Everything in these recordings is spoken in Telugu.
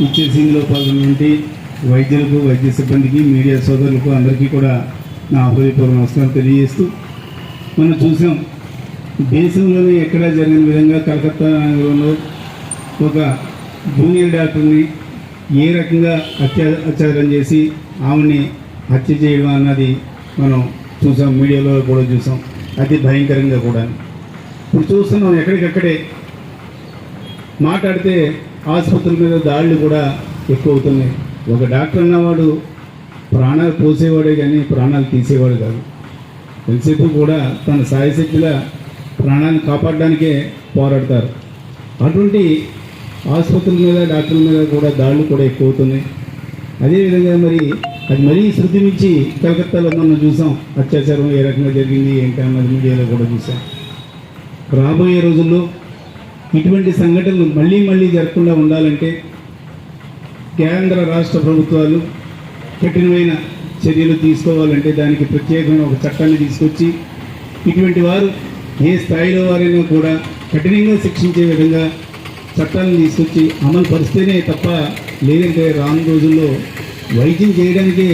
ఇచ్చేసింగ్లో పాల్గొన్నటువంటి వైద్యులకు వైద్య సిబ్బందికి మీడియా సోదరులకు అందరికీ కూడా నా హృదయపూర్వ నమస్కారం తెలియజేస్తూ మనం చూసాం దేశంలోనే ఎక్కడా జరిగిన విధంగా కలకత్తా నగరంలో ఒక జూనియర్ డాక్టర్ని ఏ రకంగా అత్యా అత్యాచారం చేసి ఆమెని హత్య చేయడం అన్నది మనం చూసాం మీడియాలో కూడా చూసాం. అతి భయంకరంగా కూడా ఇప్పుడు చూస్తున్నాం ఎక్కడికక్కడే మాట్లాడితే ఆసుపత్రుల మీద దాడులు కూడా ఎక్కువ అవుతున్నాయి ఒక డాక్టర్ అన్నవాడు ప్రాణాలు పోసేవాడే కానీ ప్రాణాలు తీసేవాడు కాదు. ఎంతసేపు కూడా తన సాయశక్తిగా ప్రాణాన్ని కాపాడడానికే పోరాడతారు. అటువంటి ఆసుపత్రుల మీద డాక్టర్ల మీద కూడా దాడులు కూడా ఎక్కువ అవుతున్నాయి అదేవిధంగా మరి అది మరీ శృతి మించి కలకత్తాలో మనం చూసాం. అత్యాచారం ఏ రకంగా జరిగింది ఏంటి అన్నది మీడియాలో కూడా చూసాం. రాబోయే రోజుల్లో ఇటువంటి సంఘటనలు మళ్ళీ మళ్ళీ జరగకుండా ఉండాలంటే కేంద్ర రాష్ట్ర ప్రభుత్వాలు కఠినమైన చర్యలు తీసుకోవాలంటే దానికి ప్రత్యేకమైన ఒక చట్టాన్ని తీసుకొచ్చి ఇటువంటి వారు ఏ స్థాయిలో వారైనా కూడా కఠినంగా శిక్షించే విధంగా చట్టాలను తీసుకొచ్చి అమలు పరిస్తేనే తప్ప లేదంటే రాను రోజుల్లో వైద్యం చేయడానికే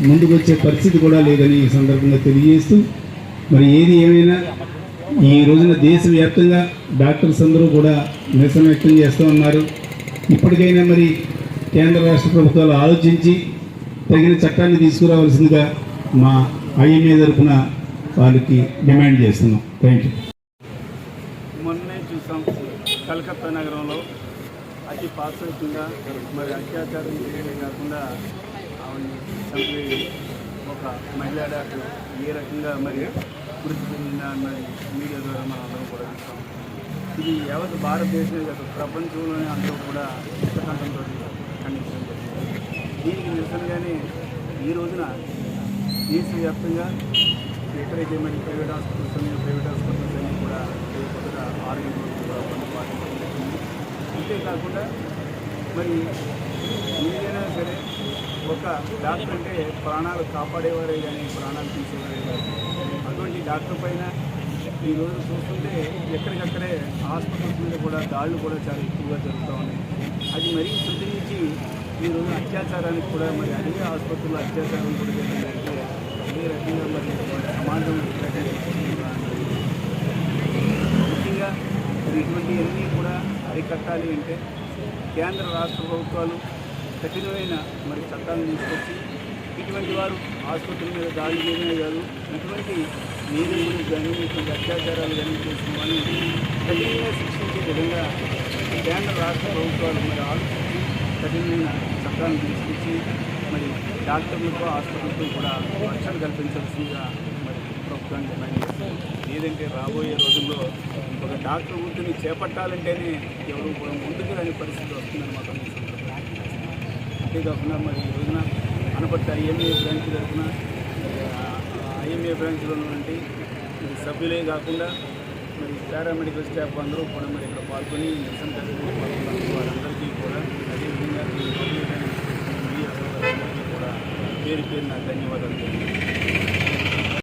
ముందుకు వచ్చే పరిస్థితి కూడా లేదని ఈ సందర్భంగా తెలియజేస్తూ మరి ఏది ఏమైనా ఈ రోజున దేశవ్యాప్తంగా డాక్టర్స్ అందరూ కూడా నిరసన వ్యక్తం చేస్తూ ఉన్నారు. ఇప్పటికైనా మరి కేంద్ర రాష్ట్ర ప్రభుత్వాలు ఆలోచించి తగిన చట్టాన్ని తీసుకురావాల్సిందిగా మా ఐఎంఏ తరఫున వాళ్ళకి డిమాండ్ చేస్తున్నాం. Thank you. మొన్నే చూసాం కలకత్తా నగరంలో అతి పాశ్చాత్యంగా మరి అత్యాచారం చేయడమే కాకుండా ఆవిడ ఒక మహిళా డాక్టర్. ఏ రకంగా మరి వృద్ధి చెందిందా అన్నది మీడియా ద్వారా మనం అందరం కూడా చూస్తాం. ఇది యావత్ భారతదేశమే కాదు ప్రపంచంలోనే అందరూ కూడా ఇష్టకంఠంతో ఖండించడం జరిగింది. దీనికి నిరసనగానే ఈ రోజున దేశవ్యాప్తంగా ఎక్కడైతే మరి ప్రైవేట్ హాస్పిటల్స్ ఉన్నాయో ప్రైవేట్ హాస్పిటల్స్ అన్నీ కూడా కొత్తగా ఆరోగ్యం కూడా బంద్ పాటించడం జరిగింది అంతేకాకుండా మరి ఏదైనా సరే ఒక డాక్టర్ అంటే ప్రాణాలు కాపాడేవారే కానీ ప్రాణాలు తీసేవారే కానీ డాక్టర్ పైన ఈరోజు చూస్తుంటే ఎక్కడికక్కడే హాస్పిటల్స్ మీద కూడా దాడులు కూడా చాలా ఎక్కువగా జరుగుతూ ఉన్నాయి. అది మరీ శుద్ధించి ఈరోజు అత్యాచారానికి కూడా మరి అదే ఆసుపత్రుల్లో అత్యాచారం కూడా జరిగిందంటే ఏ రకంగా మరి సమాజం ముఖ్యంగా ఇటువంటి అన్నీ కూడా అరికట్టాలి అంటే కేంద్ర రాష్ట్ర ప్రభుత్వాలు కఠినమైన మరి చట్టాలను తీసుకొచ్చి ఇటువంటి వారు ఆసుపత్రుల మీద దాడి చేయడమే కాదు ఇటువంటి నీరు కానీ ఇటువంటి అత్యాచారాలు కానీ చేసిన వాళ్ళని కఠినంగా శిక్షించే విధంగా కేంద్ర రాష్ట్ర ప్రభుత్వాలు మరి ఆలోచించి కఠినమైన చట్టాలను తీసుకొచ్చి మరి డాక్టర్లకు హాస్పిటల్కు కూడా రక్షణ కల్పించాల్సిందిగా మరి ప్రభుత్వాన్ని డిమాండ్ చేస్తుంది ఏదంటే రాబోయే రోజుల్లో ఒక డాక్టర్ వృత్తిని చేపట్టాలంటేనే ఎవరు కూడా ముందుకు రాని పరిస్థితి వస్తుందని మాత్రం అంతేకాకుండా మరి ఈ రోజున అనపట్ట ఐఎంఏ బ్రాంచ్ తరఫున ఐఎంఏ బ్రాంచ్లో ఉన్నటువంటి సభ్యులే కాకుండా మరి పారామెడికల్ స్టాఫ్ అందరూ కూడా మరి ఇక్కడ పాల్గొని నిరసన కార్యక్రమంలో పాల్గొన్నారు వారందరికీ కూడా అదేవిధంగా ఈ కూడా పేరు పేరు నా ధన్యవాదాలు తెలియజేస్తున్నాను.